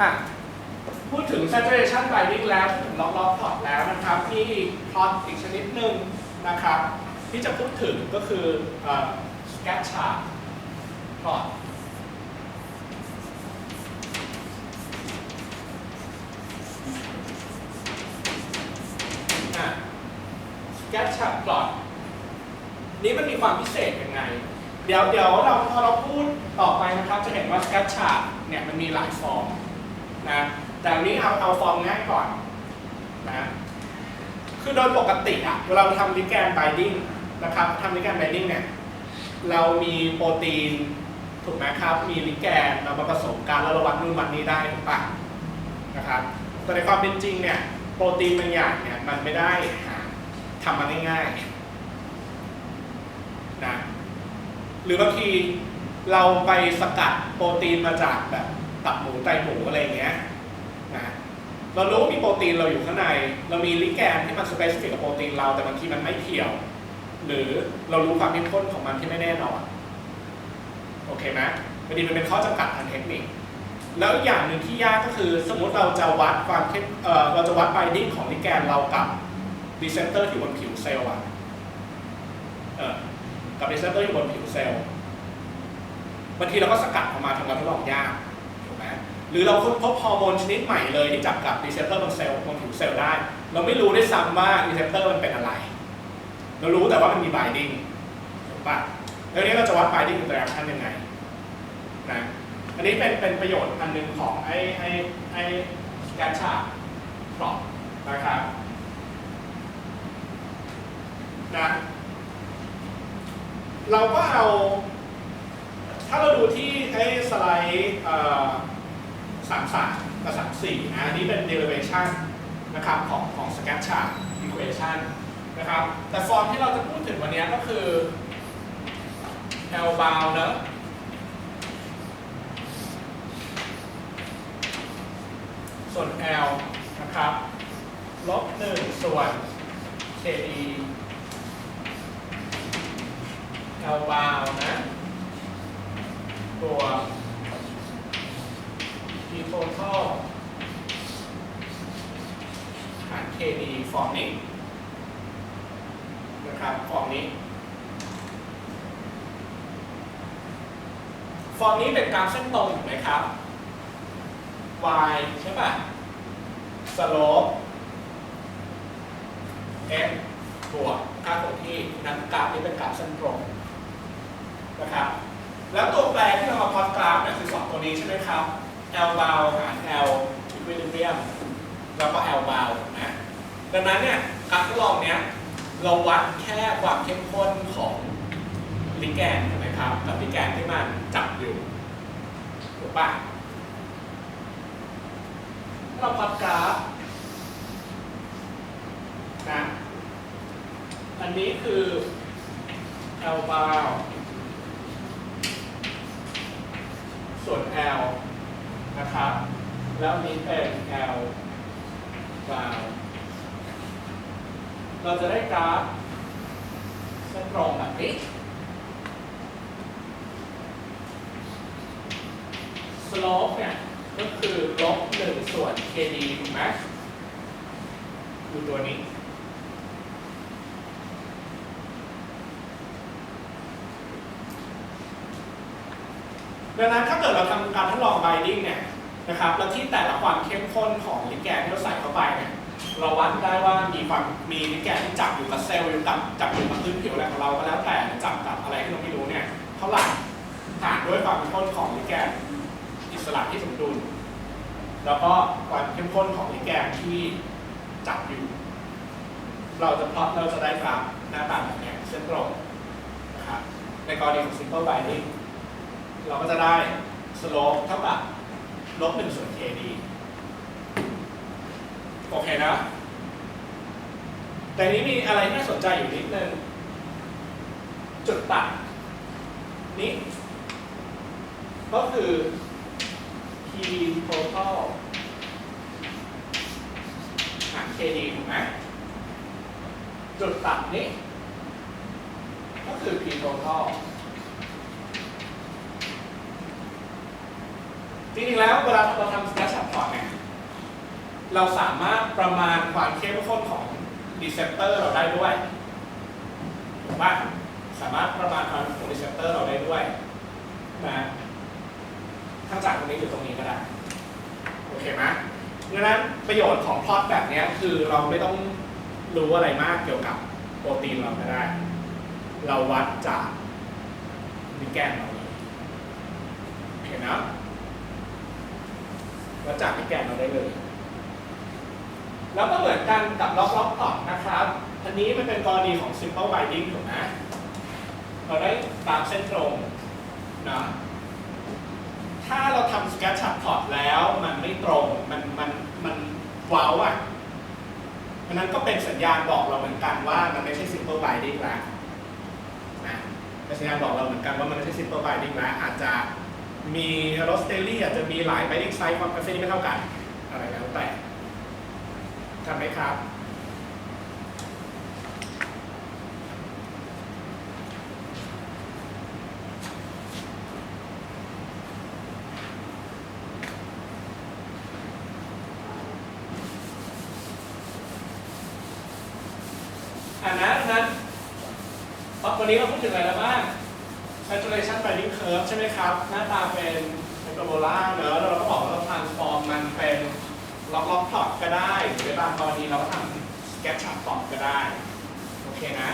อะพูดถึง saturation binding แล้วถึง log log plot แล้วนะครับ ที่ plot อีกชนิดหนึ่งนะครับ ที่จะพูดถึงก็คือ scatter chart plot อะ scatter chart plot นี้มันมีความพิเศษยังไง เดี๋ยวเดี๋ยวเราพอเราพูดต่อไปนะครับ จะเห็นว่า scatter chart เนี่ยมันมีหลายฟอร์ม นะแต่อันนี้เอาเอาฟอร์มง่ายก่อนนะคือโดยปกติอะเวลาเราทำลิแกนไบดิ้งนะครับทำลิแกนไบดิ้งเนี่ยเรามีโปรตีนถูกไหมครับ มีลิแกนเรามาผสมกันแล้วเราวัดนู่นวัดนี้ได้ถูกปะนะครับแต่ในความเป็นจริงเนี่ยโปรตีนบางอย่างเนี่ยมันไม่ได้ทำมาง่ายๆนะหรือบางทีเราไปสกัดโปรตีนมาจากแบบ ตับหมูไตหมูอะไรอย่างเงี้ยนะเรารู้ว่ามีโปรตีนเราอยู่ข้างใน เรามีลิแกนที่มันสเปซิฟิกกับโปรตีนเราแต่บางทีมันไม่เกี่ยว หรือเรารู้ความเข้มข้นของมันที่ไม่แน่นอน โอเคไหมบางทีมันเป็นข้อจำกัดทางเทคนิค แล้วอย่างหนึ่งที่ยากก็คือสมมติเราจะวัดความเข้มเอ่อเราจะวัดไบดิ้งของลิแกนเรากับรีเซปเตอร์ที่บนผิวเซลล์อะเออกับรีเซปเตอร์อยู่บนผิวเซลล์บางทีเราก็สกัดออกมาทำการทดลองยาก หรือเราค้นพบฮอร์โมนชนิดใหม่เลยที่จับกับรีเซปเตอร์บนเซลล์บนผิวเซลล์ได้ เราไม่รู้ได้วยซ้ำว่ารีเซปเตอร์มันเป็นอะไร เรารู้แต่ว่ามันมีไบดิ้งถูกปะแล้วนี้เราจะวัดไบดิ้งอินเตอร์แอคชั่นยังไงนะอันนี้เป็นเป็นประโยชน์อันหนึ่งของไอ้ไอ้ไอ้แกนชาร์พลอตนะครับนะเราก็เอา ถ้าเราดูที่ไอ้สไลด์ สามสามกับสามสี่นะอันนี้เป็น derivation นะครับของของ sketch chart equation นะครับแต่ฟอร์มที่เราจะพูดถึงวันนี้ก็คือ L bound เนอะส่วน L นะครับลบหนึ่งส่วน KD L bound นะตัว total หาร KD ฟอร์มนี้นะครับฟอร์มนี้ฟอร์มนี้เป็นกราฟเส้นตรงถูกไหมครับ y ใช่ป่ะ slope f บวกค่าคงที่นั้นกราฟนี้เป็นกราฟเส้นตรงนะครับ แล้วตัวแปรที่เรามาพอตกราฟนี่ยคือสองตัวนี้ใช่ไหมครับ L bound หาร L equilibrium แล้วก็ L bound นะดังนั้นเนี่ยการทดลองเนี้ยเราวัดแค่ความเข้มข้นของลิแกนใช่ไหมครับกับลิแกนที่มันจับอยู่ถูกปะเราพลอตกราฟนะอันนี้คือ L bound ส่วน L นะครับ แล้วนี้เป็น L bound เราจะได้กราฟเส้นตรงแบบนี้ slope เนี่ยก็คือลบหนึ่งส่วน kd ถูกไหมดูตัวนี้ ดังนั้นถ้าเกิดเราทำการทดลอง binding เนี่ย นะครับแล้วที่แต่ละความเข้มข้นของลิแกนที่เราใส่เข้าไปเนี่ยเราวัดได้ว่ามีความมีลิแกนที่จับอยู่กับเซลล์อยู่กับจับอยู่กับพื้นผิวอะไรของเราก็แล้วแต่จับกับอะไรที่เราไม่รู้เนี่ยเท่าไหร่หารด้วยความเข้มข้นของลิแกนอิสระที่สมดุล แล้วก็ความเข้มข้นของลิแกนที่จับอยู่ เราจะพลอตเราจะได้กราฟหน้าตาแบบนี้เส้นตรงนะครับในกรณีของ simple binding เราก็จะได้ slope เท่ากับ ลบหนึ่งส่วน kd โอเคนะ แต่นี้มีอะไรที่น่าสนใจอยู่นิดนึง จุดตัดนี้ ก็คือ p total หาร kd ถูกไหมจุดตัดนี้ ก็คือ p total จริงๆแล้วเวลาเราทำ sketch up plot เนี่ยเราสามารถประมาณความเข้มข้นของรีเซพเตอร์เราได้ด้วยถูกปะสามารถประมาณความของรีเซพเตอร์เราได้ด้วยนะทั้งจากตรงนี้หรือตรงนี้ก็ได้ โอเคไหมดังนั้นประโยชน์ของพลอตแบบนี้คือเราไม่ต้องรู้อะไรมากเกี่ยวกับโปรตีนเราก็ได้ เราวัดจากมิแกนเราเลยโอเคนะ วัดจากมิแกนเราได้เลย แล้วก็เหมือนกันกับล็อกล็อกต่อนะครับ อันนี้มันเป็นกรณีของ simple binding ถูกไหมเราได้ตามเส้นตรงนะถ้าเราทำ sketch up plot แล้วมันไม่ตรง มันมันมันว้าอะอันนั้นก็เป็นสัญญาณบอกเราเหมือนกันว่ามันไม่ใช่ simple binding แล้วนะเป็นสัญญาณบอกเราเหมือนกันว่ามันไม่ใช่ simple binding แล้วอาจจะ มี r o s t e l y อาจจะมีหลาย binding site ความเป็นเส้นไม่เท่ากัน อะไรแล้วแต่ทำไหมครับอ่านะดังนั้นวันนี้เราพูดถึงอะไรแล้วบ้าง saturation binding curve ใช่ไหมครับ หน้าตาเป็นไฮเปอร์โบลาเนอะแล้วเราก็บอกว่าเรา transform มันเป็นล็อกล็อกพลอตก็ได้หรือในบางกรณีเราก็ทำ sketch up plot ก็ได้ โอเคนะ